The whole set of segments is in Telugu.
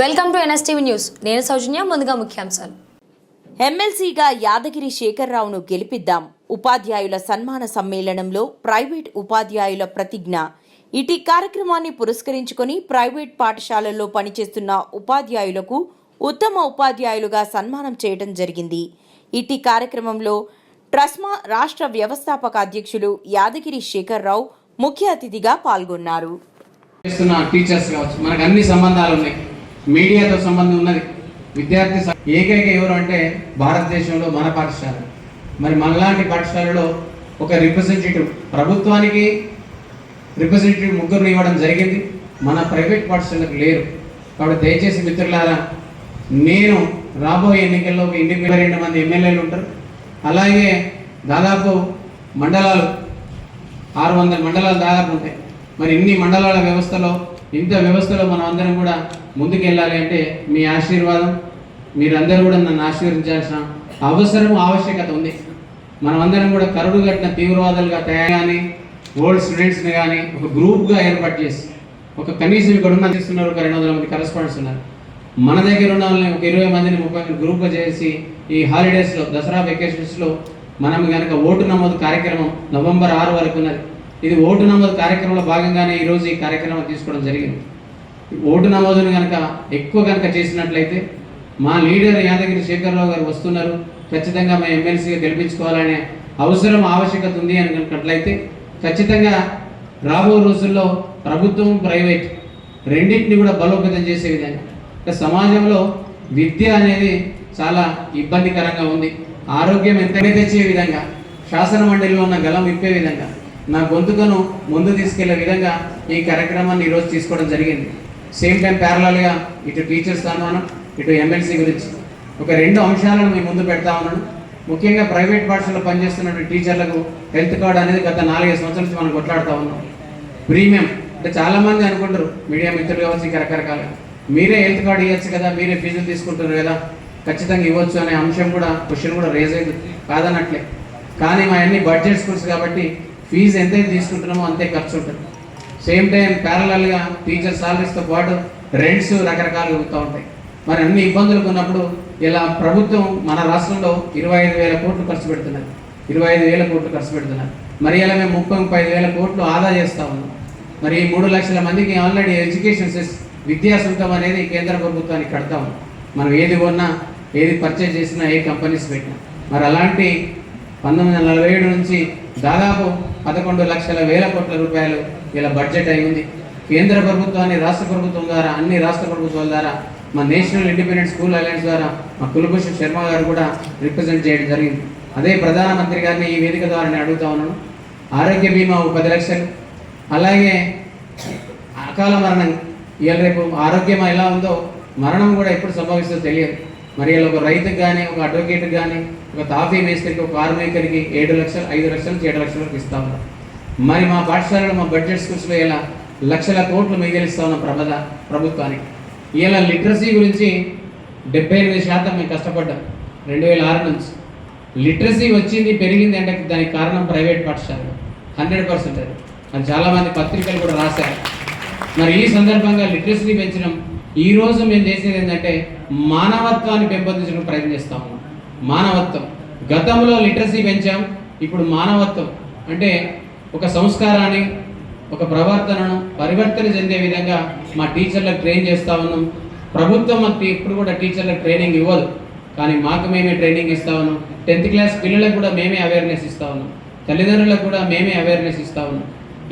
Welcome to NSTV news. నేను సౌజన్య ముందుగా ముఖ్యాంశాలు. ఎమ్మెల్సీగా యాదగిరి శేఖర్రావును గెలిపిద్దాం. ఉపాధ్యాయుల సన్మాన సమ్మేళనంలో ప్రైవేట్ ఉపాధ్యాయుల ప్రతిజ్ఞ. ఇటీ కార్యక్రమాన్ని పురస్కరించుకొని ప్రైవేట్ పాఠశాలల్లో పనిచేస్తున్న ఉపాధ్యాయులకు ఉత్తమ ఉపాధ్యాయులుగా సన్మానం చేయడం జరిగింది. ఇటీ కార్యక్రమంలో ట్రస్మా రాష్ట్ర వ్యవస్థాపక అధ్యక్షులు యాదగిరి శేఖర్రావు ముఖ్య అతిథిగా పాల్గొన్నారు. చేస్తున్న టీచర్స్ కావచ్చు మనకు అన్ని సంబంధాలు ఉన్నాయి. మీడియాతో సంబంధం ఉన్నది. విద్యార్థి ఏకైక ఎవరు అంటే భారతదేశంలో మన పాఠశాల. మరి మనలాంటి పాఠశాలలో ఒక రిప్రజెంటేటివ్ ప్రభుత్వానికి రిప్రజెంటేటివ్ ముగ్గురుని ఇవ్వడం జరిగింది. మన ప్రైవేట్ పాఠశాలకు లేరు. కాబట్టి దయచేసి మిత్రులారా నేను రాబోయే ఎన్నికల్లో ఒక ఇంటికి రెండు మంది ఎమ్మెల్యేలు ఉంటారు. అలాగే దాదాపు మండలాలు ఆరు వందల మండలాలు దాదాపు ఉంటాయి. మరి ఇన్ని మండలాల వ్యవస్థలో ఇంత వ్యవస్థలో మనం అందరం కూడా ముందుకెళ్ళాలి అంటే మీ ఆశీర్వాదం మీరందరూ కూడా నన్ను ఆశీర్వదించాల్సిన అవసరం ఆవశ్యకత ఉంది. మనమందరం అందరం కూడా కరుడు కట్టిన తీవ్రవాదులుగా తయారు కానీ ఓల్డ్ స్టూడెంట్స్ని కానీ ఒక గ్రూప్గా ఏర్పాటు చేసి ఒక కనీసం ఇక్కడ ఉన్న చేస్తున్నారు ఒక రెండు వందల మంది కరెస్పాండెంట్స్ ఉన్నారు. మన దగ్గర ఉన్న వాళ్ళని ఒక ఇరవై మందిని ముప్పై మంది గ్రూప్గా చేసి ఈ హాలిడేస్లో దసరా వెకేషన్స్లో మనం కనుక ఓటు నమోదు కార్యక్రమం నవంబర్ ఆరు వరకు ఉన్నది. ఇది ఓటు నమోదు కార్యక్రమంలో భాగంగానే ఈరోజు ఈ కార్యక్రమం తీసుకోవడం జరిగింది. ఓటు నమోదును కనుక ఎక్కువ కనుక చేసినట్లయితే మా లీడర్ యాదగిరి శేఖరరావు గారు వస్తున్నారు. ఖచ్చితంగా మా ఎమ్మెల్సీగా గెలిపించుకోవాలనే అవసరం ఆవశ్యకత ఉంది అని కనుకట్లయితే ఖచ్చితంగా రాబో రోజుల్లో ప్రభుత్వం ప్రైవేట్ రెండింటిని కూడా బలోపేతం చేసే విధంగా సమాజంలో విద్య అనేది చాలా ఇబ్బందికరంగా ఉంది. ఆరోగ్యం ఎంత తెచ్చే విధంగా శాసన మండలిలో ఉన్న గలం విప్పే విధంగా నా గొంతుకను ముందు తీసుకెళ్ళే విధంగా ఈ కార్యక్రమాన్ని ఈరోజు తీసుకోవడం జరిగింది. సేమ్ టైం ప్యారలల్గా ఇటు టీచర్స్ సన్మానం ఇటు ఎమ్మెల్సీ గురించి. ఒక రెండు అంశాలను మీ ముందు పెడతా ఉన్నాను. ముఖ్యంగా ప్రైవేట్ పాఠశాలలో పనిచేస్తున్న టీచర్లకు హెల్త్ కార్డ్ అనేది గత నాలుగైదు సంవత్సరాల నుంచి మనం కొట్లాడుతూ ఉన్నాం. ప్రీమియం అంటే చాలామంది అనుకుంటారు మీడియా మిత్రులు కావచ్చు ఇంకా మీరే హెల్త్ కార్డు ఇవ్వచ్చు కదా మీరే ఫీజులు తీసుకుంటారు కదా ఖచ్చితంగా ఇవ్వచ్చు అనే అంశం కూడా క్వశ్చన్ కూడా రేజ్ అయింది కాదన్నట్లే కానీ మా అన్ని బడ్జెట్ స్కూల్స్ కాబట్టి ఫీజు ఎంతైతే తీసుకుంటున్నామో అంతే ఖర్చు ఉంటుంది. సేమ్ టైం ప్యారలల్గా టీచర్ సాలరీస్తో పాటు రెంట్స్ రకరకాలుగా అవుతూ ఉంటాయి. మరి అన్ని ఇబ్బందులు ఉన్నప్పుడు ఇలా ప్రభుత్వం మన రాష్ట్రంలో ఇరవై ఐదు వేల కోట్లు ఖర్చు పెడుతున్నారు ఇరవై ఐదు వేల కోట్లు ఖర్చు పెడుతున్నారు మరి ఇలా మేము ముప్పై ముప్పై ఐదు వేల కోట్లు ఆదా చేస్తా ఉన్నాం. మరి ఈ మూడు లక్షల మందికి ఆల్రెడీ ఎడ్యుకేషన్ సిస్ విద్యా సుంకం అనేది కేంద్ర ప్రభుత్వానికి కడతాం మనం ఏది కొన్నా ఏది పర్చేజ్ చేసినా ఏ కంపెనీస్ పెట్టినా. మరి అలాంటి పంతొమ్మిది వందల నలభై ఏడు నుంచి దాదాపు పదకొండు లక్షల వేల కోట్ల రూపాయలు ఇలా బడ్జెట్ అయి ఉంది కేంద్ర ప్రభుత్వాన్ని రాష్ట్ర ప్రభుత్వం ద్వారా అన్ని రాష్ట్ర ప్రభుత్వాల ద్వారా మా నేషనల్ ఇండిపెండెంట్ స్కూల్ అలయన్స్ ద్వారా మా కులభూషణ్ శర్మ గారు కూడా రిప్రజెంట్ చేయడం జరిగింది. అదే ప్రధానమంత్రి గారిని ఈ వేదిక ద్వారా నేను అడుగుతా ఉన్నాను. ఆరోగ్య బీమా ఒక పది లక్షలు. అలాగే అకాల మరణం. ఇవాళ రేపు ఆరోగ్యం ఎలా ఉందో మరణం కూడా ఎప్పుడు సంభవిస్తుందో తెలియదు. మరి ఇలా ఒక రైతుకు కానీ ఒక అడ్వకేట్కి కానీ ఒక తాఫీ మేస్త్రికి ఒక కార్మికుడికి ఏడు లక్షలు ఐదు లక్షలు ఏడు లక్షలకు ఇస్తా ఉన్నారు. మరి మా పాఠశాలలో మా బడ్జెట్ స్కూల్స్లో ఇలా లక్షల కోట్లు మిగిలిస్తా ఉన్న ప్రభద ప్రభుత్వానికి. ఇలా లిటరసీ గురించి డెబ్బై ఎనిమిది శాతం మేము కష్టపడ్డాం రెండు వేల ఆరు నుంచి. లిటరసీ వచ్చింది పెరిగింది అంటే దానికి కారణం ప్రైవేట్ పాఠశాలలు. హండ్రెడ్ పర్సెంట్ అది. అది చాలామంది పత్రికలు కూడా రాశారు. మరి ఈ సందర్భంగా లిటరసీ పెంచడం ఈరోజు మేము చేసేది ఏంటంటే మానవత్వాన్ని పెంపొందించడం ప్రయత్నిస్తా ఉన్నాం. మానవత్వం. గతంలో లిటరసీ పెంచాం ఇప్పుడు మానవత్వం. అంటే ఒక సంస్కారాన్ని ఒక ప్రవర్తనను పరివర్తన చెందే విధంగా మా టీచర్లకు ట్రైన్ చేస్తా ఉన్నాం. ప్రభుత్వం మాకు ఇప్పుడు కూడా టీచర్లకు ట్రైనింగ్ ఇవ్వదు. కానీ మాకు మేమే ట్రైనింగ్ ఇస్తా ఉన్నాం. టెన్త్ క్లాస్ పిల్లలకు కూడా మేమే అవేర్నెస్ ఇస్తా ఉన్నాం. తల్లిదండ్రులకు కూడా మేమే అవేర్నెస్ ఇస్తా ఉన్నాం.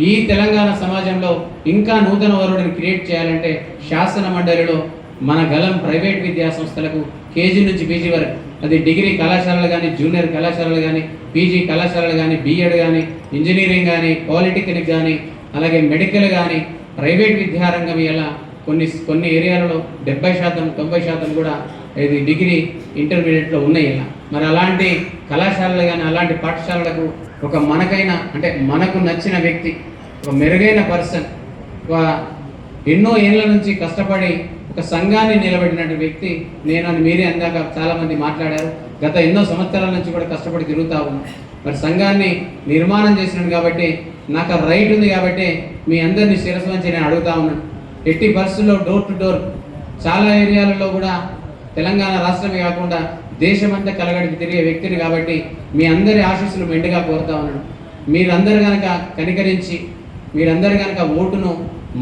ఈ తెలంగాణ సమాజంలో ఇంకా నూతన వరుడిని క్రియేట్ చేయాలంటే శాసన మండలిలో మన గలం ప్రైవేట్ విద్యా సంస్థలకు కేజీ నుంచి పీజీ వరకు అది డిగ్రీ కళాశాలలు కానీ జూనియర్ కళాశాలలు కానీ పీజీ కళాశాలలు కానీ బీఎడ్ కానీ ఇంజనీరింగ్ కానీ పాలిటెక్నిక్ కానీ అలాగే మెడికల్ కానీ ప్రైవేట్ విద్యారంగం ఇలా కొన్ని కొన్ని ఏరియాలలో డెబ్బై శాతం తొంభై శాతం కూడా ఇది డిగ్రీ ఇంటర్మీడియట్లో ఉన్నాయి ఇలా మరి అలాంటి కళాశాలలు కానీ అలాంటి పాఠశాలలకు ఒక మనకైన అంటే మనకు నచ్చిన వ్యక్తి ఒక మెరుగైన పర్సన్ ఒక ఎన్నో ఏళ్ళ నుంచి కష్టపడి ఒక సంఘాన్ని నిలబెట్టినటువంటి వ్యక్తి నేను అని మీరే అందాక చాలామంది మాట్లాడారు. గత ఎన్నో సంవత్సరాల నుంచి కూడా కష్టపడి తిరుగుతా ఉన్నాం. మరి సంఘాన్ని నిర్మాణం చేసినాను కాబట్టి నాకు ఆ రైట్ ఉంది కాబట్టి మీ అందరినీ శిరస్సు వంచి నేను అడుగుతా ఉన్నాను ఎట్టి పరిస్థితుల్లో డోర్ టు డోర్ చాలా ఏరియాలలో కూడా తెలంగాణ రాష్ట్రమే కాకుండా దేశమంతా కలగడికి తిరిగే వ్యక్తిని కాబట్టి మీ అందరి ఆశీస్సులు మెండుగా కోరుతా ఉన్నాను. మీరందరు కనుక కనికరించి మీరందరు కనుక ఓటును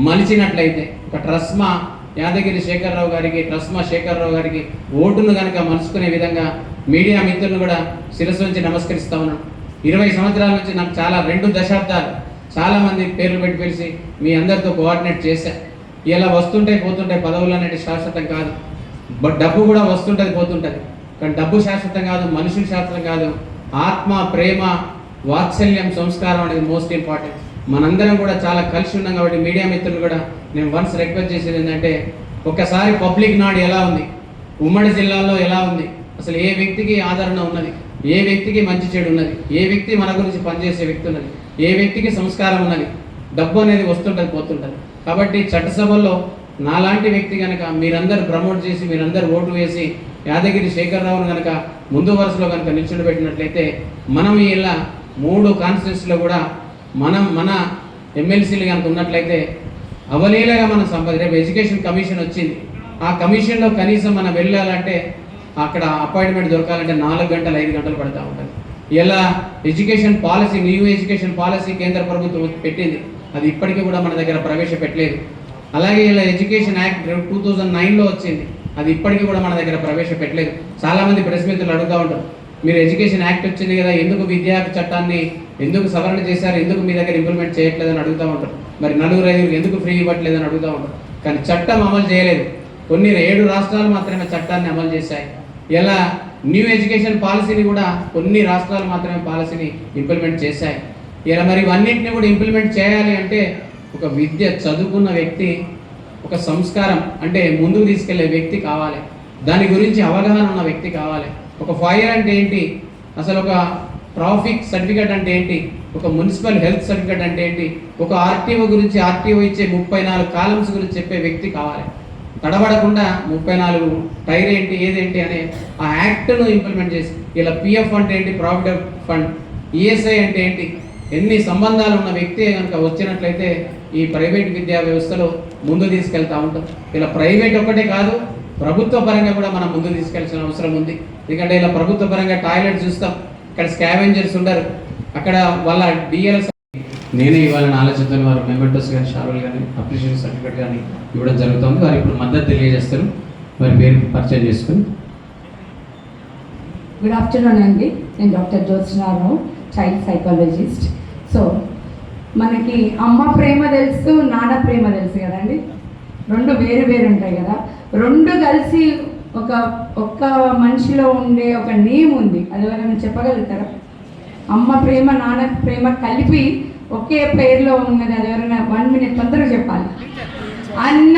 మలిచినట్లయితే ఒక ట్రస్మా యాదగిరి శేఖరరావు గారికి ట్రస్మా శేఖరరావు గారికి ఓటును కనుక మనసుకునే విధంగా మీడియా మిత్రులు కూడా శిరస్సు నుంచి నమస్కరిస్తా ఉన్నాను ఇరవై సంవత్సరాల నుంచి నాకు చాలా రెండు దశాబ్దాలు చాలామంది పేర్లు పెట్టి పిలిచి మీ అందరితో కోఆర్డినేట్ చేశా. ఇలా వస్తుంటే పోతుంటే పదవులు అనేది శాశ్వతం కాదు. బట్ డబ్బు కూడా వస్తుంటుంది పోతుంటుంది. కానీ డబ్బు శాశ్వతం కాదు మనుషులు శాశ్వతం కాదు. ఆత్మ ప్రేమ వాత్సల్యం సంస్కారం అనేది మోస్ట్ ఇంపార్టెంట్. మనందరం కూడా చాలా కలిసి ఉన్నాం కాబట్టి మీడియా మిత్రులు కూడా నేను వన్స్ రిక్వెస్ట్ చేసేది ఏంటంటే ఒక్కసారి పబ్లిక్ నాడు ఎలా ఉంది? ఉమ్మడి జిల్లాలో ఎలా ఉంది? అసలు ఏ వ్యక్తికి ఆదరణ ఉన్నది? ఏ వ్యక్తికి మంచి చెడు ఉన్నది? ఏ వ్యక్తి మన గురించి పనిచేసే వ్యక్తి ఉన్నది? ఏ వ్యక్తికి సంస్కారం ఉన్నది? డబ్బు అనేది వస్తుంటుంది పోతుంటుంది. కాబట్టి చట్టసభల్లో నాలాంటి వ్యక్తి కనుక మీరందరూ ప్రమోట్ చేసి మీరందరూ ఓటు వేసి యాదగిరి శేఖరరావును కనుక ముందు వరుసలో కనుక నిల్చుని పెట్టినట్లయితే మనం ఇలా మూడు కాన్స్టిట్యూన్సీలో కూడా మనం మన ఎమ్మెల్సీలు కనుక ఉన్నట్లయితే అవలీలగా మనం సంపాది రేపు ఎడ్యుకేషన్ కమిషన్ వచ్చింది. ఆ కమిషన్లో కనీసం మనం వెళ్ళాలంటే అక్కడ అపాయింట్మెంట్ దొరకాలంటే నాలుగు గంటలు ఐదు గంటలు పడుతూ ఉంటుంది. ఇలా education policy new education policy కేంద్ర ప్రభుత్వం పెట్టింది. అది ఇప్పటికీ కూడా మన దగ్గర ప్రవేశపెట్టలేదు. అలాగే ఇలా ఎడ్యుకేషన్ యాక్ట్ టూ థౌజండ్ నైన్లో వచ్చింది. అది ఇప్పటికీ కూడా మన దగ్గర ప్రవేశపెట్టలేదు. చాలామంది ప్రెస్ మిత్రులు అడుగుతూ ఉంటారు. మీరు ఎడ్యుకేషన్ యాక్ట్ వచ్చింది కదా ఎందుకు విద్యా చట్టాన్ని ఎందుకు సవరణ చేశారు ఎందుకు మీ దగ్గర ఇంప్లిమెంట్ చేయట్లేదని అడుగుతూ ఉంటారు. మరి నలుగురు ఐదుగురు ఎందుకు ఫ్రీ ఇవ్వట్లేదని అడుగుతూ ఉంటారు. కానీ చట్టం అమలు చేయలేదు. కొన్ని ఏడు రాష్ట్రాలు మాత్రమే చట్టాన్ని అమలు చేశాయి. ఇలా న్యూ ఎడ్యుకేషన్ పాలసీని కూడా కొన్ని రాష్ట్రాలు మాత్రమే పాలసీని ఇంప్లిమెంట్ చేశాయి. ఇలా మరి ఇవన్నింటిని కూడా ఇంప్లిమెంట్ చేయాలి అంటే ఒక విద్య చదువుకున్న వ్యక్తి ఒక సంస్కారం అంటే ముందుకు తీసుకెళ్ళే వ్యక్తి కావాలి. దాని గురించి అవగాహన ఉన్న వ్యక్తి కావాలి. ఒక ఫైర్ అంటే ఏంటి? అసలు ఒక ట్రాఫిక్ సర్టిఫికేట్ అంటే ఏంటి? ఒక మున్సిపల్ హెల్త్ సర్టిఫికేట్ అంటే ఏంటి? ఒక ఆర్టీఓ గురించి ఆర్టీఓ ఇచ్చే ముప్పై నాలుగు కాలమ్స్ గురించి చెప్పే వ్యక్తి కావాలి. తడబడకుండా ముప్పై నాలుగు టైర్ ఏంటి ఏదేంటి అనే ఆ యాక్ట్ను ఇంప్లిమెంట్ చేసి ఇలా పిఎఫ్ అంటే ఏంటి? Provident fund. ఈఎస్ఐ అంటే ఏంటి? ఎన్ని సంబంధాలు ఉన్న వ్యక్తి కనుక వచ్చినట్లయితే ఈ ప్రైవేట్ విద్యా వ్యవస్థలో ముందు తీసుకెళ్తా ఉంటాం. ఇలా ప్రైవేట్ ఒక్కటే కాదు ప్రభుత్వ పరంగా కూడా మనం ముందు తీసుకెళ్ళాల్సిన అవసరం ఉంది. ఎందుకంటే ఇలా ప్రభుత్వ పరంగా టాయిలెట్ చూస్తాం. ఇక్కడ స్కావెంజర్స్ ఉండరు. అక్కడ వాళ్ళ డిఎల్ఎస్ నేనే ఇవాళ ఆలోచనతో వారు మెంబర్స్ కానీ షారుల్ కానీ అప్రిషియేషన్ సర్టిఫికేట్ కానీ ఇవ్వడం జరుగుతుంది. వారు ఇప్పుడు మద్దతు తెలియజేస్తారు. వారి పేరు పరిచయం చేసుకుని. గుడ్ ఆఫ్టర్నూన్ అండి. నేను doctor Jyotsna Rao child psychologist so మనకి అమ్మ ప్రేమ తెలుసు నాన్న ప్రేమ తెలుసు కదండి. రెండు వేరు వేరు ఉంటాయి కదా. రెండు కలిసి ఒక ఒక్క మనిషిలో ఉండే ఒక నేమ్ ఉంది. అది ఎవరైనా చెప్పగలుగుతారా? అమ్మ ప్రేమ నాన్న ప్రేమ కలిపి ఒకే పేరులో ఉన్నది. అది ఎవరైనా వన్ మినిట్ తొందరగా చెప్పాలి. అన్న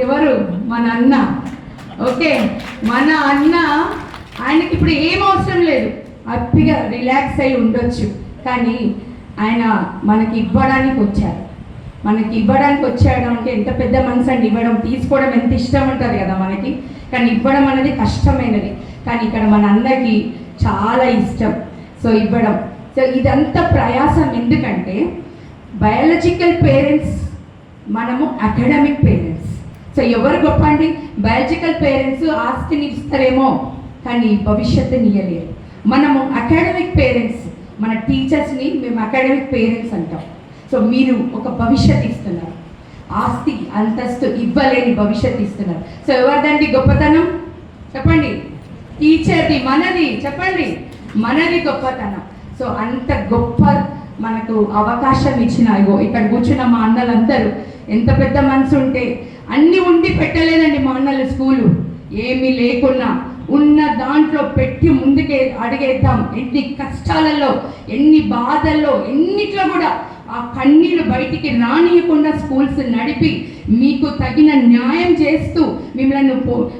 ఎవరు? మన అన్న. ఓకే. మన అన్న ఆయనకి ఇప్పుడు ఏం అవసరం లేదు. హ్యాపీగా రిలాక్స్ అయి ఉండొచ్చు. కానీ ఆయన మనకి ఇవ్వడానికి వచ్చారు. మనకి ఇవ్వడానికి వచ్చాడు అంటే ఎంత పెద్ద మనసు అండి. ఇవ్వడం తీసుకోవడం ఎంత ఇష్టం ఉంటుంది కదా మనకి. కానీ ఇవ్వడం అనేది కష్టమైనది. కానీ ఇక్కడ మన అందరికీ చాలా ఇష్టం. సో ఇవ్వడం. సో ఇదంతా ప్రయాసం ఎందుకంటే బయాలజికల్ పేరెంట్స్ మనము అకాడమిక్ పేరెంట్స్. సో ఎవరు గొప్ప అండి బయాలజికల్ పేరెంట్స్ ఆస్తిని ఇస్తారేమో కానీ భవిష్యత్తుని ఇవ్వలేరు మనము అకాడమిక్ పేరెంట్స్ మన టీచర్స్ని మేము అకాడమిక్ పేరెంట్స్ అంటాం. సో మీరు ఒక భవిష్యత్ ఇస్తున్నారు. ఆస్తి అంతస్తు ఇవ్వలేని భవిష్యత్తు ఇస్తున్నారు. సో ఎవరిదండి గొప్పతనం? చెప్పండి. టీచర్ది మనది చెప్పండి. మనది గొప్పతనం. సో అంత గొప్ప మనకు అవకాశం ఇచ్చిన ఇగో ఇక్కడ కూర్చున్న మా అన్నలందరూ ఎంత పెద్ద మనసు ఉంటే అన్ని ఉండి పెట్టలేదండి మా అన్నలు స్కూలు. ఏమీ లేకున్నా ఉన్న దాంట్లో పెట్టి ముందుకే అడిగేద్దాం. ఎన్ని కష్టాలలో ఎన్ని బాధల్లో ఎన్నిట్లో కూడా ఆ కన్నీళ్ళు బయటికి రానియకుండా స్కూల్స్ నడిపి మీకు తగిన న్యాయం చేస్తూ మిమ్మల్ని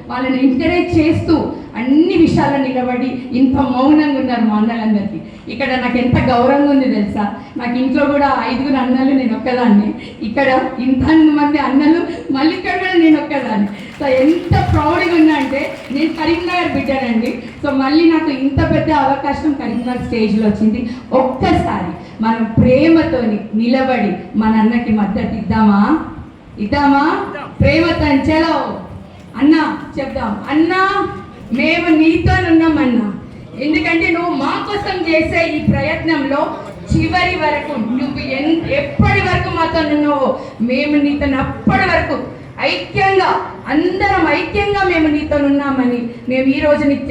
వాళ్ళని ఎంకరేజ్ చేస్తూ అన్ని విషయాల్లో నిలబడి ఇంత మౌనంగా ఉన్నారు మా అన్నలందరికీ. ఇక్కడ నాకు ఎంత గౌరవంగా ఉంది తెలుసా? నాకు ఇంట్లో కూడా ఐదుగురు అన్నలు నేను ఒక్కదాన్ని. ఇక్కడ ఇంత మంది అన్నలు మళ్ళీ ఇక్కడ కూడా నేను ఒక్కదాన్ని. సో ఎంత ప్రౌడ్గా ఉన్నా అంటే నేను కరీంనగర్ బిడ్డానండి. సో మళ్ళీ నాకు ఇంత పెద్ద అవకాశం కరీంనగర్ స్టేజ్లో వచ్చింది. ఒక్కసారి మనం ప్రేమతోని నిలబడి మన అన్నకి మద్దతు ఇద్దామా? ఇద్దామా? ప్రేమతో చలో. అన్నా చెప్దాం. అన్నా మేము నీతోనున్నాం అన్నా ఎందుకంటే నువ్వు మా కోసం చేసే ఈ ప్రయత్నంలో చివరి వరకు నువ్వు ఎన్ ఎప్పటి వరకు మాతో ఉన్నావో మేము నీతో అప్పటి వరకు ఐక్యంగా అందరం ఐక్యంగా మేము నీతో ఉన్నామని మేము ఈ రోజు నీకు